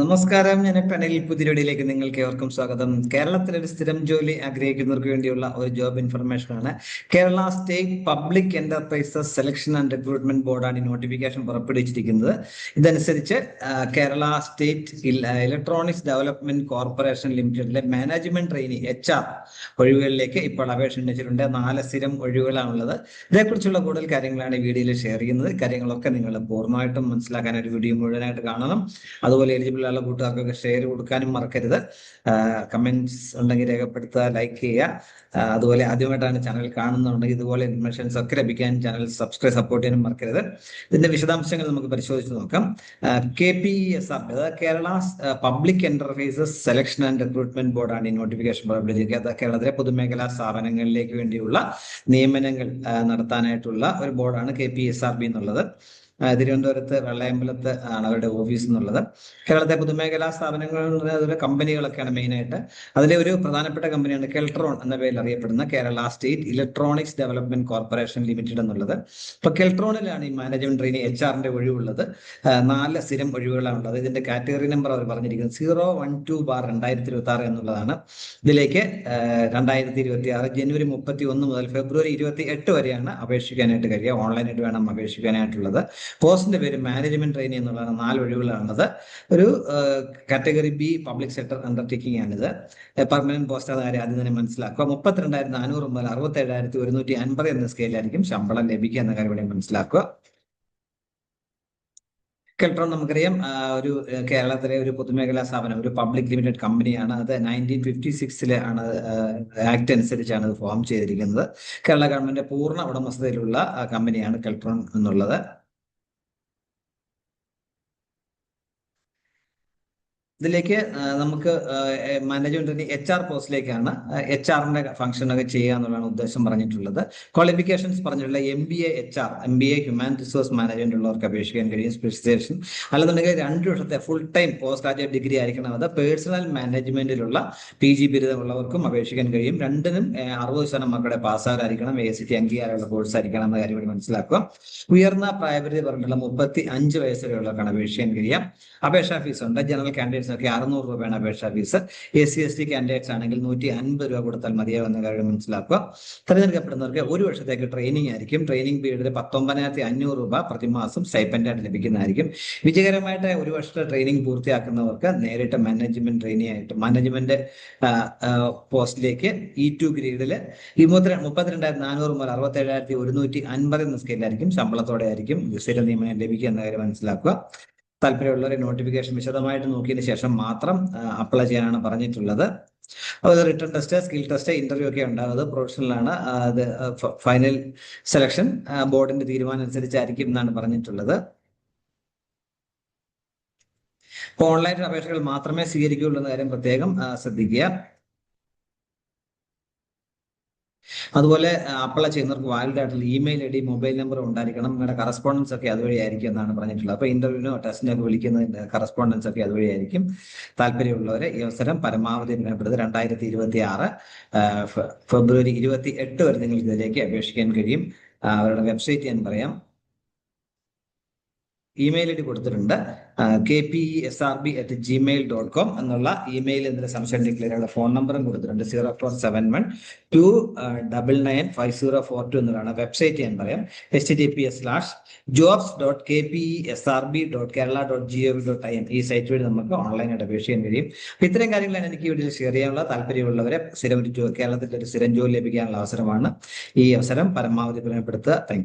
നമസ്കാരം. ഞാൻ പനലിൽ പുതിരടിയിലേക്ക് നിങ്ങൾക്ക് ഏവർക്കും സ്വാഗതം. കേരളത്തിൽ ഒരു സ്ഥിരം ജോലി ആഗ്രഹിക്കുന്നവർക്ക് വേണ്ടിയുള്ള ഒരു ജോബ് ഇൻഫർമേഷൻ ആണ്. Kerala state public enterprises selection and recruitment ബോർഡാണ് ഈ നോട്ടിഫിക്കേഷൻ പുറപ്പെടുവിച്ചിരിക്കുന്നത്. ഇതനുസരിച്ച് Kerala state electronics development corporation ലിമിറ്റഡിലെ management trainee H R ഒഴിവുകളിലേക്ക് ഇപ്പോൾ അപേക്ഷ ഉന്നയിച്ചിട്ടുണ്ട്. നാല് സ്ഥിരം ഒഴിവുകളാണുള്ളത്. ഇതേക്കുറിച്ചുള്ള കൂടുതൽ കാര്യങ്ങളാണ് ഈ വീഡിയോയിൽ ഷെയർ ചെയ്യുന്നത്. കാര്യങ്ങളൊക്കെ നിങ്ങൾ പൂർണമായിട്ടും മനസ്സിലാക്കാൻ ഒരു വീഡിയോ മുഴുവനായിട്ട് കാണണം. അതുപോലെ എലിജിബിൾ ആയുള്ള കൂട്ടുകാർക്കൊക്കെ ഷെയർ കൊടുക്കാനും മറക്കരുത്. കമന്റ്സ് ഉണ്ടെങ്കിൽ രേഖപ്പെടുത്തുക ലൈക്ക് ചെയ്യുക. അതുപോലെ ആദ്യമായിട്ടാണ് ചാനൽ കാണുന്നുണ്ടെങ്കിൽ ഇതുപോലെ ഇൻഫർമേഷൻസ് ഒക്കെ ലഭിക്കാൻ ചാനൽ സബ്സ്ക്രൈബ് സപ്പോർട്ട് ചെയ്യാനും മറക്കരുത്. ഇതിന്റെ വിശദാംശങ്ങൾ നമുക്ക് പരിശോധിച്ച് നോക്കാം. കെ പി എസ് ആർ അതായത് Kerala public enterprises selection and recruitment ബോർഡാണ് ഈ നോട്ടിഫിക്കേഷൻ പുറപ്പെടുവിച്ചിരിക്കുന്നത് അത് കേരളത്തിലെ പൊതുമേഖലാ സ്ഥാപനങ്ങളിലേക്ക് വേണ്ടിയുള്ള നിയമനങ്ങൾ നടത്താനായിട്ടുള്ള ഒരു ബോർഡാണ് K P S R B എന്നുള്ളത്. തിരുവനന്തപുരത്ത് വെള്ളയമ്പലത്ത് ആണ് അവരുടെ ഓഫീസ് എന്നുള്ളത്. കേരളത്തെ പൊതുമേഖലാ സ്ഥാപനങ്ങൾ എന്ന് പറഞ്ഞാൽ അതുപോലെ കമ്പനികളൊക്കെയാണ് മെയിനായിട്ട് അതിലെ ഒരു പ്രധാനപ്പെട്ട കമ്പനിയാണ് കെൽട്രോൺ എന്ന പേരിൽ അറിയപ്പെടുന്ന Kerala state electronics development corporation limited എന്നുള്ളത്. ഇപ്പൊ കെൽട്രോണിലാണ് ഈ മാനേജ്മെന്റ് ട്രെയിനി എച്ച് ആറിന്റെ ഒഴിവുള്ളത്. നാല് സ്ഥിരം ഒഴിവുകളാണ് ഉള്ളത്. ഇതിന്റെ കാറ്റഗറി നമ്പർ അവർ പറഞ്ഞിരിക്കുന്നത് സീറോ വൺ ടു ബാർ രണ്ടായിരത്തി ഇരുപത്തി ആറ് എന്നുള്ളതാണ്. ഇതിലേക്ക് രണ്ടായിരത്തി ഇരുപത്തി ആറ് ജനുവരി മുപ്പത്തി ഒന്ന് മുതൽ ഫെബ്രുവരി ഇരുപത്തി എട്ട് വരെയാണ് അപേക്ഷിക്കാനായിട്ട് കഴിയുക. ഓൺലൈനായിട്ട് വേണം അപേക്ഷിക്കാനായിട്ടുള്ളത്. പോസ്റ്റിന്റെ പേര് മാനേജ്മെന്റ് ട്രെയിനിങ് എന്നുള്ളതാണ് നാല് ഒഴിവുകളാണുള്ളത് ഒരു category B public sector undertaking ആണിത് പെർമനന്റ് പോസ്റ്റ് അത് ആരും ആദ്യം തന്നെ മനസ്സിലാക്കുക. മുപ്പത്തിരണ്ടായിരത്തി നാനൂറ് മുതൽ അറുപത്തി ഏഴായിരത്തി ഒരുന്നൂറ്റി അൻപത് എന്ന സ്കെയിലായിരിക്കും ശമ്പളം ലഭിക്കുക എന്ന കാര്യം ഇവിടെ മനസ്സിലാക്കുക. കെൽട്രോൺ നമുക്കറിയാം. ഒരു കേരളത്തിലെ ഒരു പൊതുമേഖലാ സ്ഥാപനം ഒരു പബ്ലിക് ലിമിറ്റഡ് കമ്പനിയാണ്. അത് നയന്റീൻ ഫിഫ്റ്റി സിക്സിലെ ആണ് ആക്ട് അനുസരിച്ചാണ് ഇത് ഫോം ചെയ്തിരിക്കുന്നത്. കേരള ഗവൺമെന്റ് പൂർണ ഉടമസ്ഥതയിലുള്ള കമ്പനിയാണ് കെൽട്രോൺ എന്നുള്ളത്. ഇതിലേക്ക് നമുക്ക് മാനേജ്മെന്റിന്റെ എച്ച് ആർ പോസ്റ്റിലേക്കാണ് എച്ച് ആറിന്റെ ഫംഗ്ഷൻ ഒക്കെ ചെയ്യുക എന്നുള്ളതാണ് ഉദ്ദേശം പറഞ്ഞിട്ടുള്ളത്. ക്വാളിഫിക്കേഷൻസ് പറഞ്ഞിട്ടുള്ള M B A H R M B A human resource management ഉള്ളവർക്ക് അപേക്ഷിക്കാൻ കഴിയും സ്പെഷ്യലൈസേഷൻ അല്ലെന്നുണ്ടെങ്കിൽ രണ്ട് വർഷത്തെ full time post graduate degree ആയിരിക്കണം. അത് പേഴ്സണൽ മാനേജ്മെന്റിലുള്ള പി ജി ബിരുദമുള്ളവർക്കും അപേക്ഷിക്കാൻ കഴിയും. രണ്ടിനും അറുപത് ശതമാനം മക്കളുടെ പാസ്സാകാരായിരിക്കണം എ സി ടി അംഗീകാരമുള്ള കോഴ്സ് ആയിരിക്കണം എന്ന കാര്യം മനസ്സിലാക്കുക. ഉയർന്ന പ്രായപരിധി പറഞ്ഞിട്ടുള്ള മുപ്പത്തി അഞ്ച് വയസ്സ് അപേക്ഷിക്കാൻ കഴിയാം അപേക്ഷാ ഫീസ് ഉണ്ട്. ജനറൽ കാൻഡിഡേറ്റ്സ് ഒക്കെ അറുന്നൂറ് രൂപയാണ് അപേക്ഷാ fees. A C S T candidates ആണെങ്കിൽ നൂറ്റി അൻപത് രൂപ കൊടുത്താൽ മതിയാവുന്ന കാര്യം മനസ്സിലാക്കുക. തിരഞ്ഞെടുക്കപ്പെടുന്നവർക്ക് ഒരു വർഷത്തേക്ക് ട്രെയിനിങ് ആയിരിക്കും. ട്രെയിനിങ് പീരീഡിൽ പത്തൊമ്പതിനായിരത്തി അഞ്ഞൂറ് രൂപ പ്രതിമാസം സ്റ്റൈപ്പൻഡായിട്ട് ലഭിക്കുന്നതായിരിക്കും. വിജയകരമായിട്ട് ഒരു വർഷത്തെ ട്രെയിനിങ് പൂർത്തിയാക്കുന്നവർക്ക് നേരിട്ട് മാനേജ്മെന്റ് ട്രെയിനി ആയിട്ട് മാനേജ്മെന്റ് പോസ്റ്റിലേക്ക് ഇ ടു ഗ്രേഡിൽ ഇരുപത്തി മുപ്പത്തി മുപ്പത്തിരണ്ടായിരത്തി നാനൂറ് മുതൽ അറുപത്തി ഏഴായിരത്തി ഒരുന്നൂറ്റി അൻപത് എന്ന സ്കെയിലായിരിക്കും ശമ്പളത്തോടെ ആയിരിക്കും സ്ഥിര നിയമനം ലഭിക്കുക എന്ന കാര്യം മനസ്സിലാക്കുക. താല്പര്യമുള്ളവരെ നോട്ടിഫിക്കേഷൻ വിശദമായിട്ട് നോക്കിയതിന് ശേഷം മാത്രം അപ്ലൈ ചെയ്യാനാണ് പറഞ്ഞിട്ടുള്ളത്. അത് written test skill test interview ഒക്കെ ഉണ്ടാകുന്നത് പ്രൊഫഷണലാണ് അത് ഫൈനൽ സെലക്ഷൻ ബോർഡിന്റെ തീരുമാനം അനുസരിച്ചായിരിക്കും എന്നാണ് പറഞ്ഞിട്ടുള്ളത്. ഓൺലൈൻ അപേക്ഷകൾ മാത്രമേ സ്വീകരിക്കുകയുള്ളൂ എന്ന കാര്യം പ്രത്യേകം ശ്രദ്ധിക്കുക. അതുപോലെ അപ്ലൈ ചെയ്യുന്നവർക്ക് വാലിഡ് ആയിട്ടുള്ള email I D mobile number ഉണ്ടായിരിക്കണം. നിങ്ങളുടെ കറസ്പോണ്ടൻസ് ഒക്കെ അതുവഴി ആയിരിക്കും എന്നാണ് പറഞ്ഞിട്ടുള്ളത്. അപ്പോൾ ഇന്റർവ്യൂവിനോ ടെസ്റ്റിനൊക്കെ വിളിക്കുന്ന കറസ്പോണ്ടൻസ് ഒക്കെ അതുവഴി ആയിരിക്കും താല്പര്യമുള്ളവരെ ഈ അവസരം പരമാവധി പ്രയോജനപ്പെടുത്തി രണ്ടായിരത്തി ഇരുപത്തി ആറ് ഫെബ്രുവരി ഇരുപത്തി എട്ട് വരെ നിങ്ങൾക്ക് ഇതിലേക്ക് അപേക്ഷിക്കാൻ കഴിയും. അവരുടെ വെബ്സൈറ്റ് ഞാൻ പറയാം. ഇമെയിൽ ഐ ഡി കൊടുത്തിട്ടുണ്ട് K P S R B at Gmail dot com എന്നുള്ള ഇമെയിൽ എന്നുള്ള സംശയം ഡിക്ലെയർ ഫോൺ നമ്പറും കൊടുത്തിട്ടുണ്ട്. Zero four seven one two double nine five zero four two എന്നുള്ളതാണ് വെബ്സൈറ്റ് ഞാൻ പറയാം. H T P S slash jobs dot K P S R B dot Kerala dot G O V dot I N ഈ site വഴി നമുക്ക് ഓൺലൈനായിട്ട് അപേക്ഷിക്കാൻ കഴിയും. അപ്പൊ ഇത്തരം കാര്യങ്ങളാണ് എനിക്ക് വീട്ടിൽ ഷെയർ ചെയ്യാനുള്ള താല്പര്യമുള്ളവരെ സ്ഥിരം ഒരു കേരളത്തിൽ ഒരു സ്ഥിരം ജോലി ലഭിക്കാനുള്ള അവസരമാണ് ഈ അവസരം. പരമാവധി പ്രയോജനപ്പെടുത്തുക താങ്ക്